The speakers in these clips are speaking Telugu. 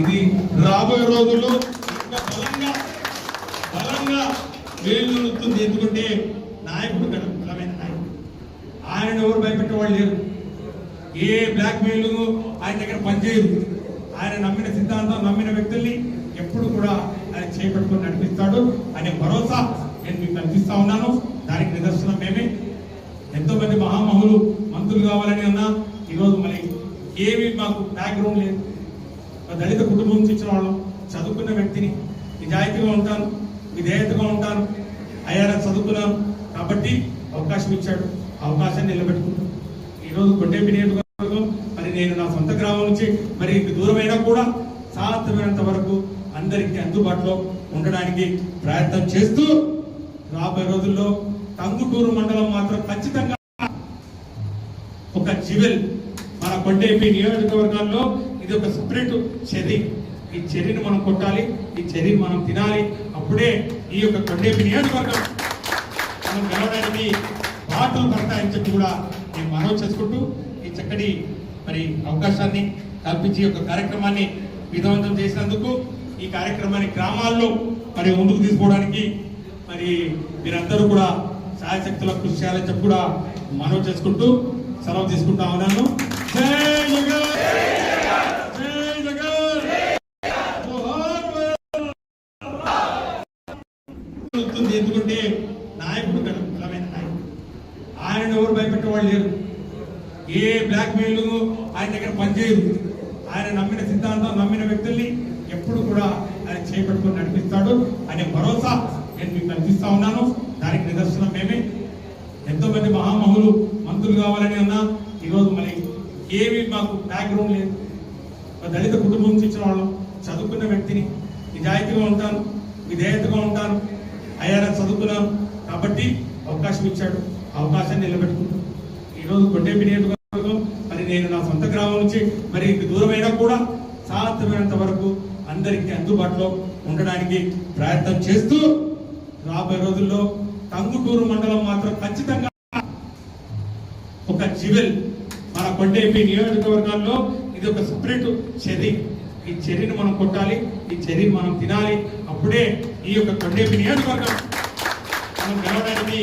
ఇది రాబోయే రోజుల్లో బలంగా బలంగా వేలుతుంది ఎందుకంటే నాయకుడు కదా బలమైన నాయకుడు. ఆయన ఎవరు భయపెట్టే వాళ్ళు లేరు. ఏ బ్లాక్ మెయిల్ ఆయన దగ్గర పనిచేయదు. ఆయన నమ్మిన సిద్ధాంతం నమ్మిన వ్యక్తుల్ని ఎప్పుడు కూడా ఆయన చేపట్టుకొని నడిపిస్తాడు. అనే భరోసా నేను మీకు కనిపిస్తా ఉన్నాను. దానికి నిదర్శనం మేమే. ఎంతో మంది మహామహులు మంత్రులు కావాలని అన్నా ఈరోజు మళ్ళీ ఏమీ మాకు బ్యాక్గ్రౌండ్ లేదు. దళిత కుటుంబం నుంచి ఇచ్చిన వాళ్ళం చదువుకున్న వ్యక్తిని నిజాయితీగా ఉంటాను విధేయతగా ఉంటాను ఐఆర్ఎస్ చదువుకున్నాను. కాబట్టి అవకాశం ఇచ్చాడు. అవకాశాన్ని నిలబెట్టుకుంటాను ఈరోజు కొట్టేపి నియోజకవర్గం మరి నేను నా సొంత గ్రామం నుంచి మరి దూరమైనా కూడా సాధ్యమైనంత వరకు అందరికీ అందుబాటులో ఉండడానికి ప్రయత్నం చేస్తూ రాబోయే రోజుల్లో టంగుటూరు మండలం మాత్రం ఖచ్చితంగా ఒక జివెల్ మన కొండేపి నియోజకవర్గాల్లో ఇది ఒక స్ప్రిట్ చెర్రీ. ఈ చెర్రీని మనం కొట్టాలి ఈ చెర్రీని మనం తినాలి. అప్పుడే ఈ యొక్క కొండేపి నియోజకవర్గం మనం గెలవడానికి బాటలు పడతాయని చెప్పి కూడా నేను మనవి చేసుకుంటూ ఈ చక్కటి మరి అవకాశాన్ని కల్పించి ఈ యొక్క కార్యక్రమాన్ని విధవంతం చేసినందుకు ఈ కార్యక్రమాన్ని గ్రామాల్లో మరి ముందుకు తీసుకోవడానికి మరి మీరందరూ కూడా సాయశక్తుల కృషి చేయాలని చెప్పి కూడా మనవి చేసుకుంటూ సెలవు తీసుకుంటా ఉన్నాను. ఉంది ఎందుకంటే నాయకుడు కదా బలమైన నాయకుడు. ఆయన ఎవరు భయపెట్టే వాళ్ళు లేరు. ఏ బ్లాక్ మెయిల్ ఆయన దగ్గర పనిచేయదు ఆయన నమ్మిన సిద్ధాంతం నమ్మిన వ్యక్తుల్ని ఎప్పుడు కూడా ఆయన చేపట్టుకుని నడిపిస్తాడు అనే భరోసా నేను మీకు కల్పిస్తా ఉన్నాను. దానికి నిదర్శనం మేమే. ఎంతో మంది మహామహులు మంత్రులు కావాలని అన్నా ఈరోజు మరి ఏమి మాకు బ్యాక్గ్రౌండ్ లేదు. దళిత కుటుంబం నుంచి ఇచ్చిన వాళ్ళం. చదువుకున్న వ్యక్తిని నిజాయితీగా ఉంటాను విధేయతగా ఉంటాను. ఐఆర్ఎస్ చదువుకున్నాం కాబట్టి అవకాశం ఇచ్చాడు. అవకాశాన్ని నిలబెట్టుకుంటాను ఈరోజు కొట్టేపి నియోజకవర్గం మరి నేను నా సొంత గ్రామం నుంచి మరి దూరమైనా కూడా సాధ్యమైనంత వరకు అందరికీ అందుబాటులో ఉండడానికి ప్రయత్నం చేస్తూ రాబోయే రోజుల్లో టంగుటూరు మండలం మాత్రం ఖచ్చితంగా ఒక జివెల్ మన కొండేపి నియోజకవర్గాల్లో. ఇది ఒక సపరేట్ చెర్రీ. ఈ చెర్రీని మనం కొట్టాలి ఈ చెర్రీని మనం తినాలి అప్పుడే ఈ యొక్క కొండేపి నియోజకవర్గం మనం గెలవడానికి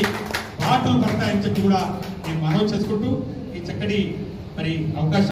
బాటలు పడతాయని చెప్పి కూడా నేను మనవి చేసుకుంటూ ఈ చక్కటి మరి అవకాశం